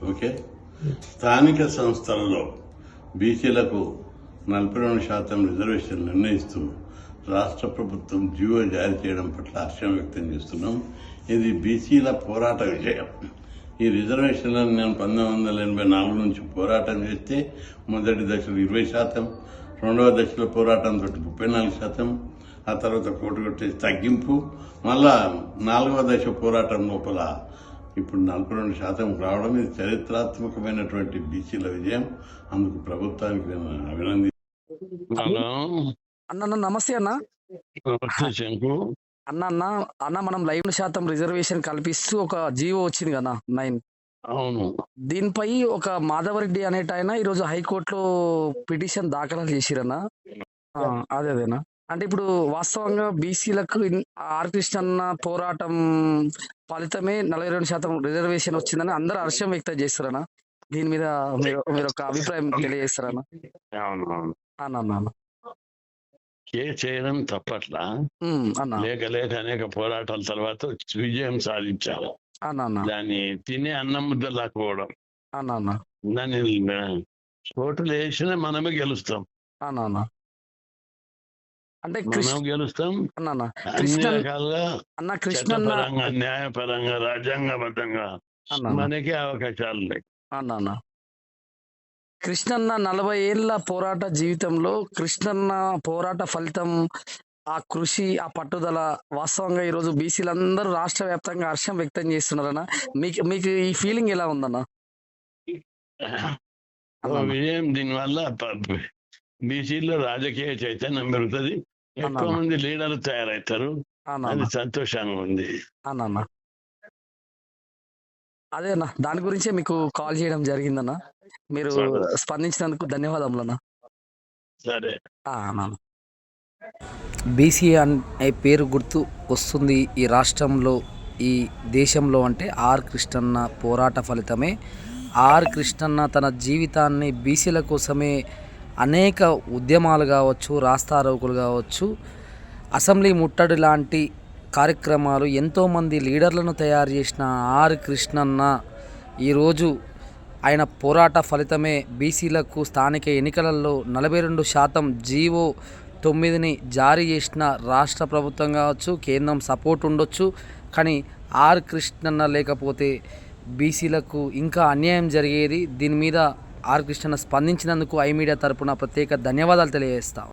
Okay? స్థానిక సంస్థలలో బీసీలకు నలభై రెండు శాతం రిజర్వేషన్ నిర్ణయిస్తూ రాష్ట్ర ప్రభుత్వం జీవో జారీ చేయడం పట్ల హర్షం వ్యక్తం చేస్తున్నాం. ఇది బీసీల పోరాట విషయం ఈ రిజర్వేషన్లను నేను పంతొమ్మిది వందల ఎనభై నాలుగు నుంచి పోరాటం చేస్తే మొదటి దశలో ఇరవై శాతం రెండవ దశలో పోరాటంతో ముప్పై నాలుగు శాతం ఆ తర్వాత కోటి కొట్టేసి తగ్గింపు మళ్ళా నాలుగవ దశ పోరాటం లోపల ఇప్పుడు నలభై రెండు శాతం రావడం ఇది చరిత్రాత్మకమైనటువంటి బీసీల విజయం. అందుకు ప్రభుత్వానికి నేను అభినంది హలో. అన్న నమస్తే అన్న. శంకు. అన్న అన్న అన్న మనం లైవ్ శాతం రిజర్వేషన్ కల్పిస్తూ ఒక జీవో వచ్చింది కదా నైన్. అవును. దీనిపై ఒక మాధవరెడ్డి అనేట ఆయన ఈరోజు హైకోర్టులో పిటిషన్ దాఖలు చేసిరన్న. ఆ, అదే అదేనా? అంటే ఇప్పుడు వాస్తవంగా బీసీలకు ఆర్ కృష్ణన్న పోరాటం ఫలితమే నలభై రెండు శాతం రిజర్వేషన్ వచ్చిందని అందరూ హర్షం వ్యక్తం చేస్తారన్న. దీని మీద మీరు మీరు ఒక అభిప్రాయం తెలియజేస్తారన్న. అవును అవును అన్న అన్న అన్న కేసు చేయడం తప్పట్లా లేక లేక అనేక పోరాటాల తర్వాత విజయం అన్న దాన్ని తినే అన్నం ముద్ద లాక్కోవడం దాన్ని ఓటులు వేసిన మనమే గెలుస్తాం. అంటే కృష్ణ మనం గెలుస్తాం. అన్న కృష్ణ అన్న చట్టపరంగా న్యాయపరంగా రాజ్యాంగబద్ధంగా మనకే అవకాశాలు అన్న అన్న కృష్ణన్న నలభై ఏళ్ళ పోరాట జీవితంలో కృష్ణన్న పోరాట ఫలితం ఆ కృషి ఆ పట్టుదల వాస్తవంగా ఈరోజు బీసీలందరూ రాష్ట్ర వ్యాప్తంగా హర్షం వ్యక్తం చేస్తున్నారన్న. మీకు మీకు ఈ ఫీలింగ్ ఎలా ఉందన్న? విజయం దీనివల్ల బీసీలో రాజకీయ చైతన్యం పెరుగుతుంది. ఎక్కువ. మంది లీడర్లు తయారవుతారు అది సంతోషంగా ఉంది. అన్న అదే అన్న దాని గురించే మీకు కాల్ చేయడం జరిగిందన్న. మీరు. స్పందించినందుకు ధన్యవాదములు అన్న సరే. బీసీ అనే పేరు గుర్తు వస్తుంది ఈ రాష్ట్రంలో ఈ దేశంలో అంటే ఆర్ కృష్ణన్న పోరాట ఫలితమే. ఆర్ కృష్ణన్న తన జీవితాన్ని బీసీల కోసమే అనేక ఉద్యమాలు కావచ్చు రాస్తారోకులు కావచ్చు అసెంబ్లీ ముట్టడి లాంటి కార్యక్రమాలు ఎంతోమంది లీడర్లను తయారు చేసిన ఆర్ కృష్ణన్న ఈరోజు ఆయన పోరాట ఫలితమే. బీసీలకు స్థానిక ఎన్నికలలో నలభై రెండు శాతం జీవో తొమ్మిదిని జారీ చేసిన రాష్ట్ర ప్రభుత్వం కావచ్చు కేంద్రం సపోర్ట్ ఉండొచ్చు కానీ ఆర్ కృష్ణన్న లేకపోతే బీసీలకు ఇంకా అన్యాయం జరిగేది. దీని మీద ఆర్ కృష్ణ స్పందించినందుకు ఐ మీడియా తరపున ప్రత్యేక ధన్యవాదాలు తెలియజేస్తాం.